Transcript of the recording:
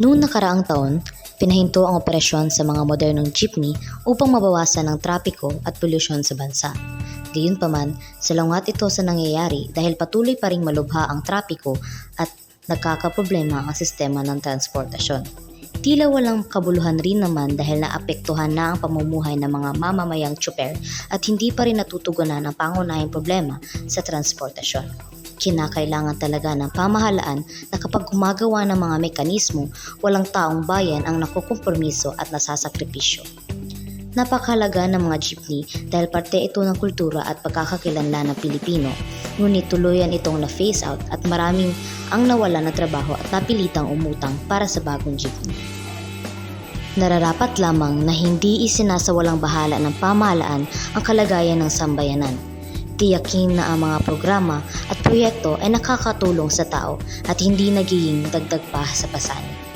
Noong nakaraang taon, pinahinto ang operasyon sa mga modernong jeepney upang mabawasan ang trapiko at polusyon sa bansa. Gayunpaman, salungat ito sa nangyayari dahil patuloy pa ring malubha ang trapiko at nagkakaproblema ang sistema ng transportasyon. Tila walang kabuluhan rin naman dahil naapektuhan na ang pamumuhay ng mga mamamayang tsuper at hindi pa rin natutugunan ang pangunahing problema sa transportasyon. Kinakailangan talaga ng pamahalaan na kapag gumagawa ng mga mekanismo, walang taong bayan ang nakukompromiso at nasasakripisyo. Napakahalaga ng mga jeepney dahil parte ito ng kultura at pagkakakilanlan ng Pilipino, ngunit tuluyan itong na-phase out at maraming ang nawala ng trabaho at napilitang umutang para sa bagong jeepney. Nararapat lamang na hindi isinasawalang bahala ng pamahalaan ang kalagayan ng sambayanan. Tiyakin na ang mga programa at proyekto ay nakakatulong sa tao at hindi nagiging dagdag pa sa pasanin.